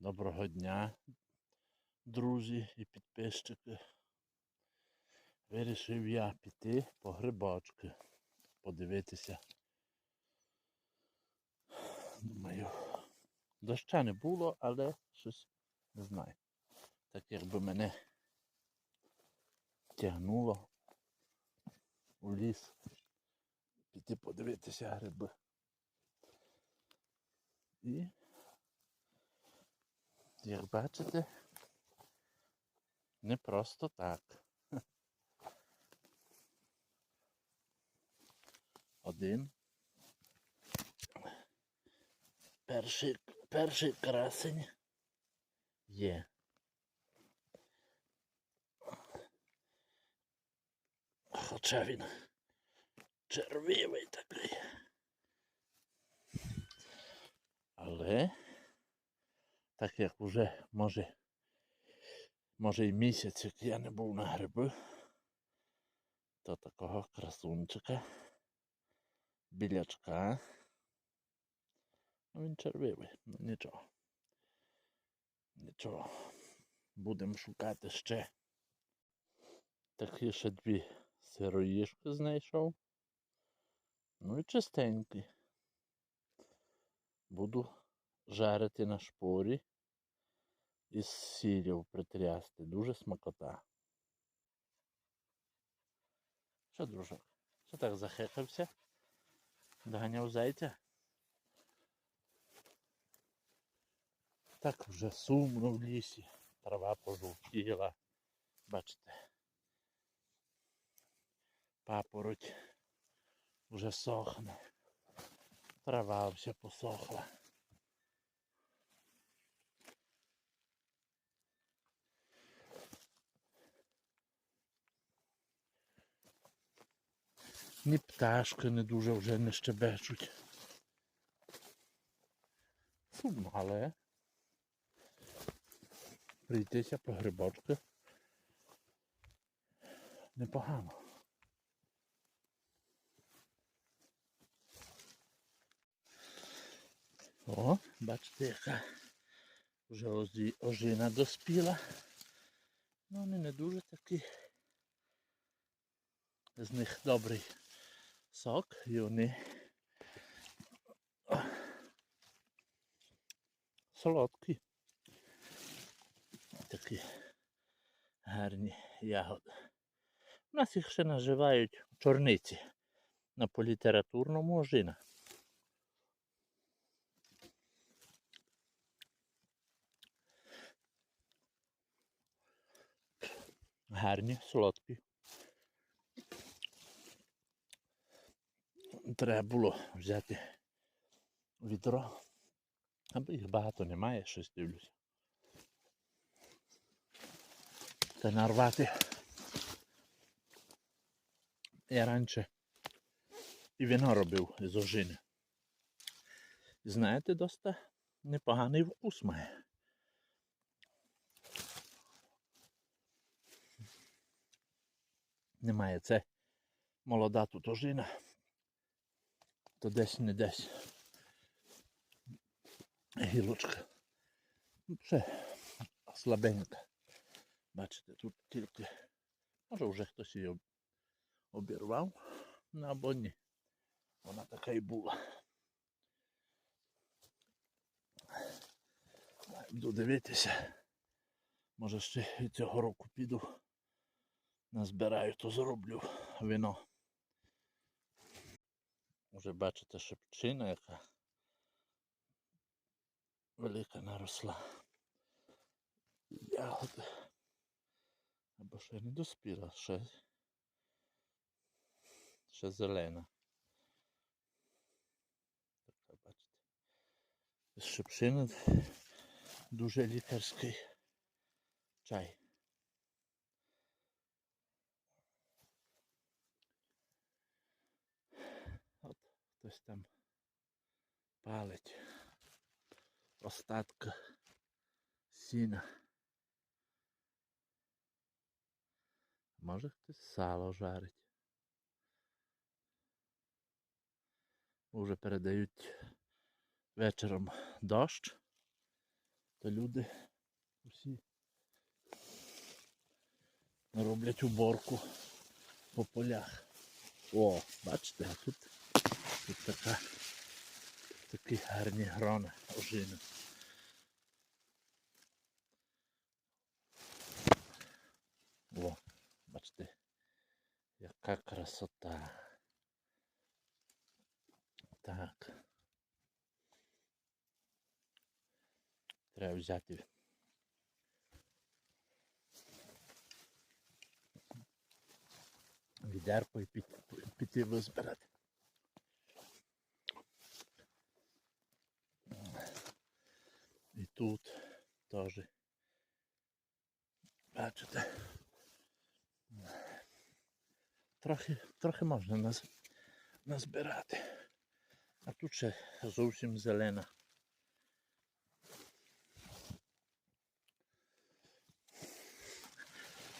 Доброго дня, друзі і підписчики. Вирішив я піти по грибочки, подивитися. Думаю, доща не було, але щось не знаю. Так якби мене тягнуло у ліс піти подивитися гриби. І як бачите, не просто так. Один. Перший, перший красень є. Хоча він червивий такий. Але так як вже може, може і місяць, як я не був на гриби, то такого красунчика, білячка. Ну він червивий, ну нічого. Нічого. Будемо шукати ще. Такі ще дві сироїшки знайшов. Ну і чистенькі. Буду жарити на шпорі із сіллю притрясти. Дуже смакота. Що, дружок? Що так захекався? Доганяв зайця? Так вже сумно в лісі. Трава пожовтіла. Бачите. Папороть вже сохне. Трава вся посохла. Ні пташки не дуже вже не щебечуть. Сумно, але прийтися по грибочки непогано. О, бачите, яка вже ожина доспіла. Ну, вони не дуже такі. З них добрий і вони солодкі. Такі гарні ягоди. У нас їх ще називають чорниці. На політературному ожина. Гарні, солодкі. Треба було взяти відро. Аби їх багато немає, щось дивлюся. Та нарвати. Я раніше і вино робив з ожини. Знаєте, доста непоганий вкус має. Немає це молода тут ожина, то десь не десь гілочка. Ну, Це слабенька. Бачите, тут тільки, може вже хтось її обірвав або ні. Вона така і була. Буду дивитися. Може ще цього року піду. Назбираю, то зроблю вино. Уже бачите шепчина, яка велика наросла. Ягоди. Або ще не доспіла, ще, ще зелена. Така, бачите. З шипшини дуже лікарський чай. Хтось там палить остатки сіна. Може хтось сало жарить. Вже передають вечором дощ. то люди усі роблять уборку по полях. О, бачите, тут, тут така, такі гарні грони ожини. О, бачите, яка красота. Так. Треба взяти. Відерко і піти, піти визбирати. Тут теж. Бачите. Трохи, трохи можна нас, назбирати. А тут ще зовсім зелена.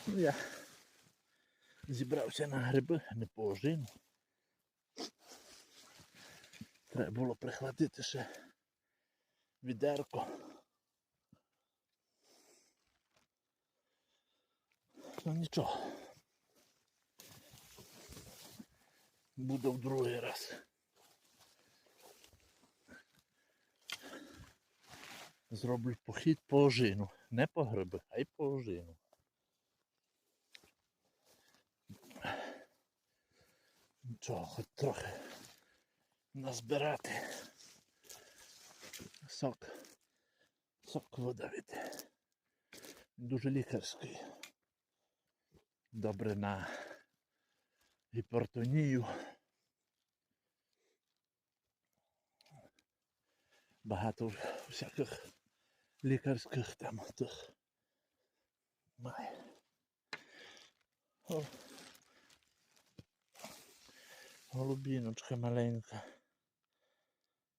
Ну, я зібрався на гриби, не по. Треба було прихватити ще відерко. Ну нічого. Буде в другий раз. Зроблю похід по ожину. Не по гриби, а й по ожину. Нічого, хоч трохи назбирати. Сок. Сок видавити. Дуже лікарський. Добре на гіпертонію. Багато всяких лікарських там тих має. Голубіночка маленька.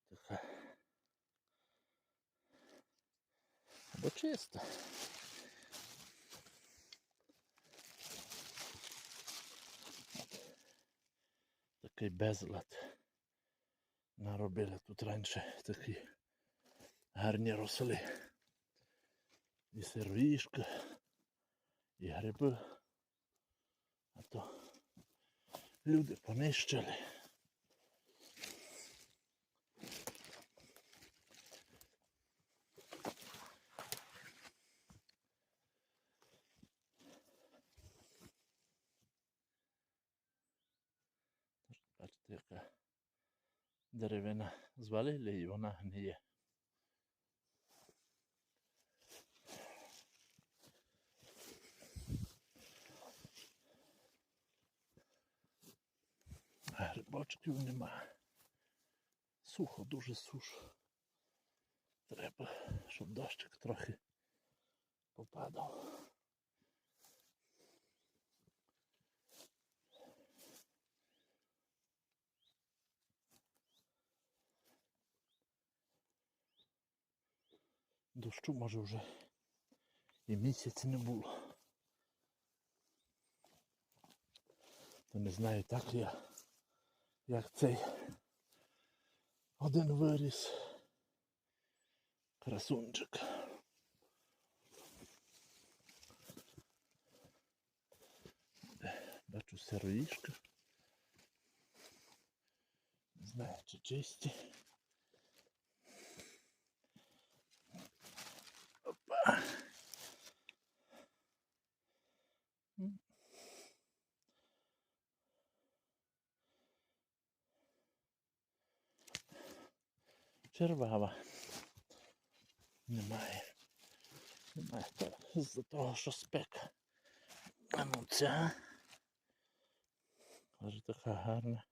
Така. Або чиста. Такий безлад. Наробили тут раніше такі гарні росли. І сервішка, і гриби. А то люди понищили. Бачите, яка деревина звалили і вона гниє. Грибочків нема. Сухо, дуже сухо. Треба, щоб дощик трохи попадав. Дощу може вже і місяць не було. То не знаю так я, як цей один виріс. Красунчик. Бачу сироїшка. Не знаю, чи чисті. Опа. Червава. Немає. Немає. То з-за того, що спека. А ну ця. Аж така гарна.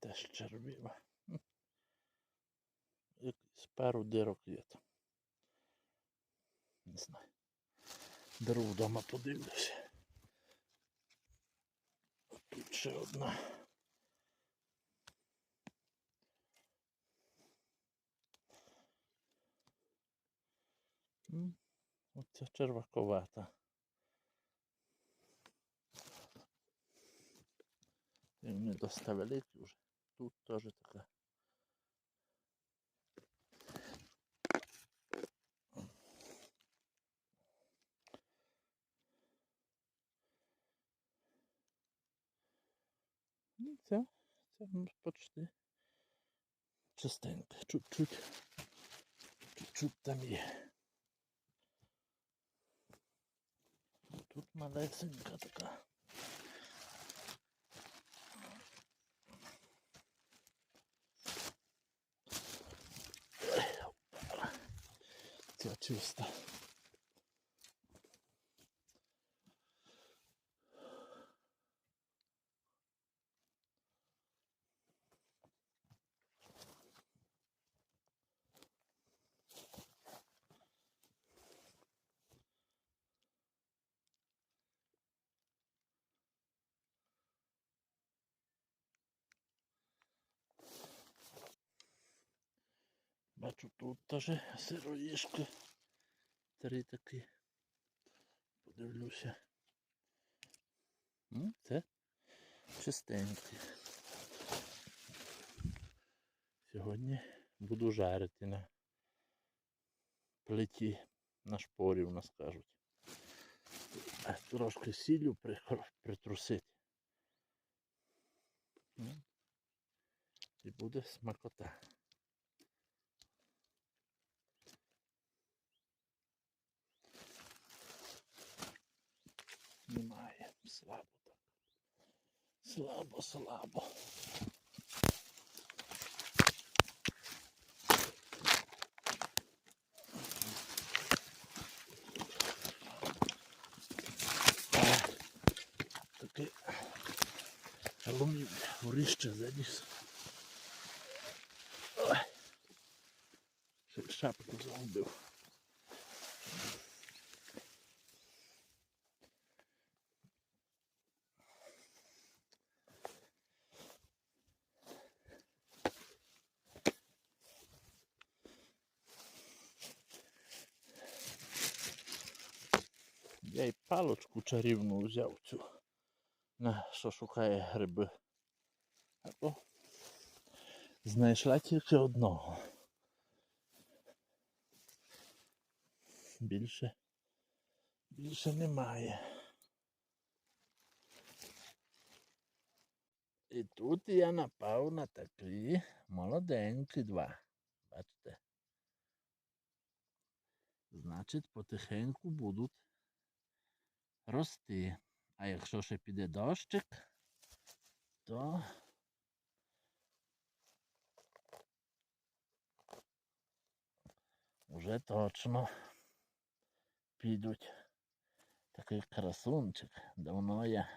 теж червіва. Якийсь пару дирок є там. Не знаю. Деру вдома подивлюся. Тут ще одна. Оця черваковата. Він не доставили великий вже. Тут теж така. Це, це ну, почти чистенько. Чуть-чуть. Чуть-чуть там є. Тут малесенька така. Ця чиста. Бачу тут теж сироїшки. Три такі. Подивлюся. Це чистенькі. Сьогодні буду жарити на плиті на шпорі, у нас кажуть. Трошки сіллю притрусити. І буде смакота. Немає. Слабо так. Слабо, слабо. Таке алумів горище заніс. Шапку загубив. Я й палочку чарівну взяв цю, на що шукає гриби. А то знайшла тільки одного. Більше, більше немає. І тут я напав на такі молоденькі два. Бачите? Значить, потихеньку будуть рости. А якщо ще піде дощик, то вже точно підуть. Такий красунчик. Давно я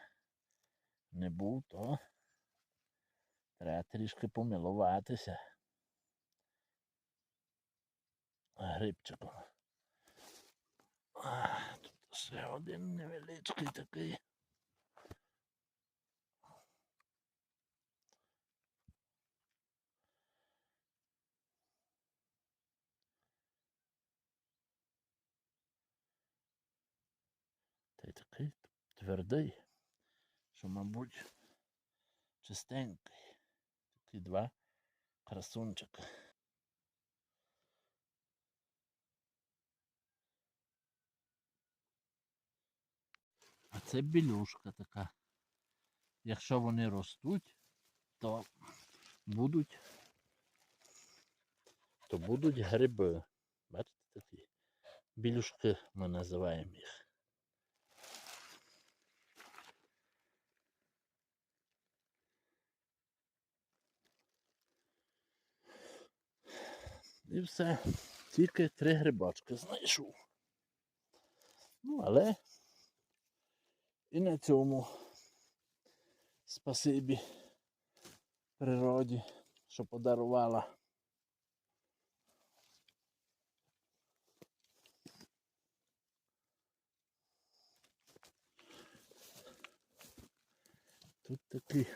не був, то треба трішки помилуватися грибчиком. Ще один невеличкий такий. Та й такий твердий, що, мабуть, чистенький. Такі два красунчика. Це білюшка така. Якщо вони ростуть, то будуть, то будуть гриби. Бачите такі? Білюшки ми називаємо їх. І все. Тільки три грибочки знайшов. Ну, але і на цьому спасибі природі, що подарувала. Тут такі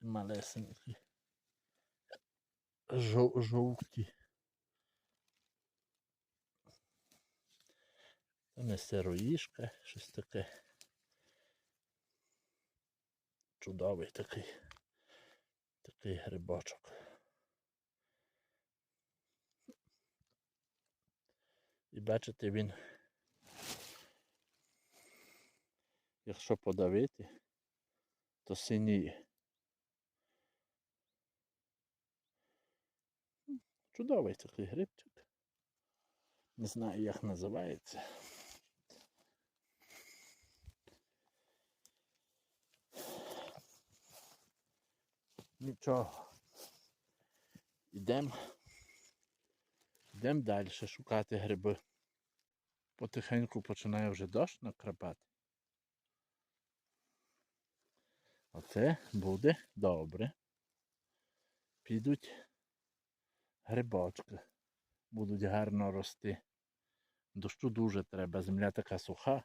малесенькі. Жов, жовті. Це не сироїшка, щось таке. чудовий такий, такий грибочок. І бачите, він, якщо подавити, то синіє. Чудовий такий грибчик. Не знаю, як називається. Нічого. Ідемо. Йдемо далі шукати гриби. Потихеньку починає вже дощ накрапати. Оце буде добре. Підуть грибочки. Будуть гарно рости. Дощу дуже треба, земля така суха.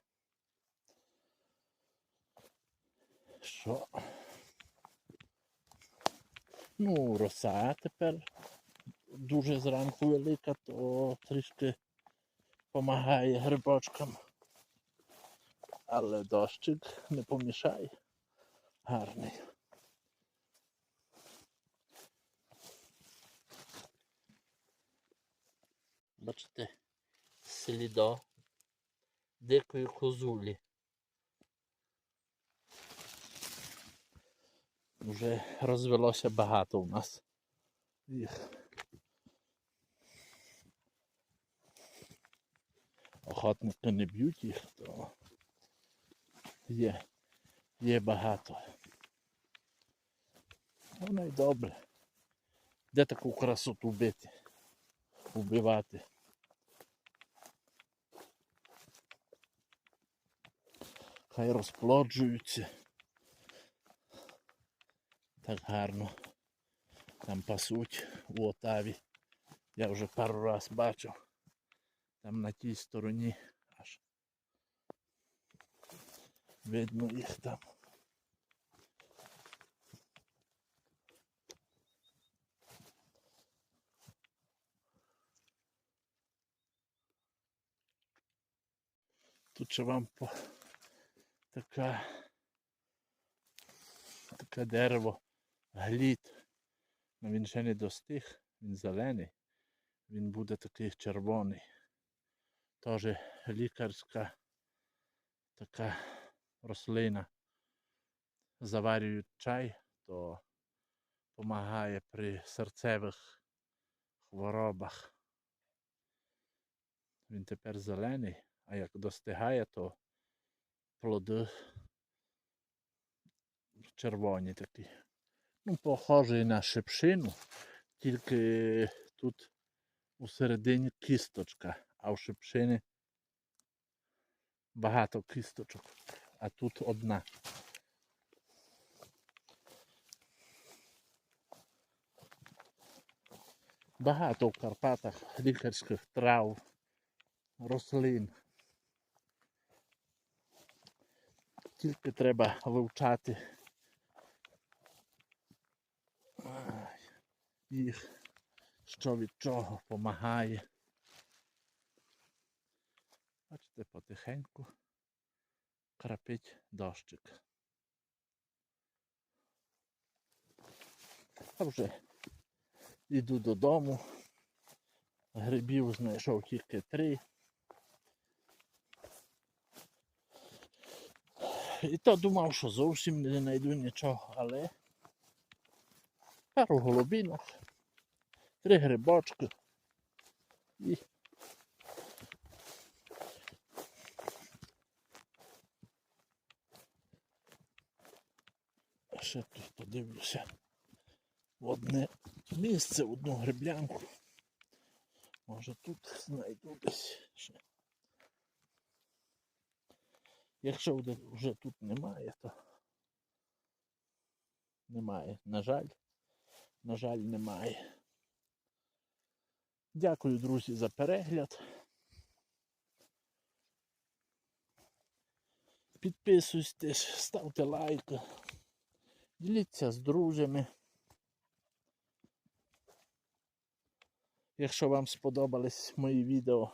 Що? Ну, роса тепер дуже зранку велика, то трішки допомагає грибочкам. Але дощик не помішає. Гарний. Бачите, слідо дикої козулі. Вже розвелося багато у нас їх. Охотники не б'ють їх, то є, є багато. Воно й добре. Де таку красоту бити? Убивати. Хай розплоджуються. Так гарно. Там пасуть у Отаві. Я вже пару раз бачив. Там на тій стороні аж видно їх там. Тут ще вам по така дерево глід. Ну, він ще не достиг, він зелений, він буде такий червоний. Теж лікарська така рослина. Заварюють чай, то допомагає при серцевих хворобах. Він тепер зелений, а як достигає, то плоди червоні такі. Ну, похожий на шипшину, тільки тут у середині кісточка, а в шипшині багато кісточок, а тут одна. Багато в Карпатах лікарських трав, рослин. Тільки треба вивчати їх, що від чого допомагає. Бачите, потихеньку крапить дощик. А вже йду додому. Грибів знайшов тільки три. І то думав, що зовсім не знайду нічого, але пару голубінок, три грибочки і ще тут подивлюся в одне місце, в одну гриблянку. Може тут знайду десь ще. Якщо вже- тут немає, то немає. На жаль, на жаль, немає. Дякую, друзі, за перегляд. Підписуйтесь, ставте лайки, діліться з друзями. Якщо вам сподобались мої відео,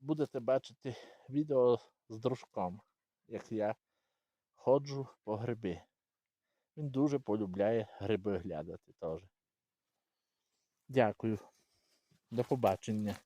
будете бачити відео з дружком, як я ходжу по гриби. Він дуже полюбляє гриби глядати теж. Дякую. До побачення.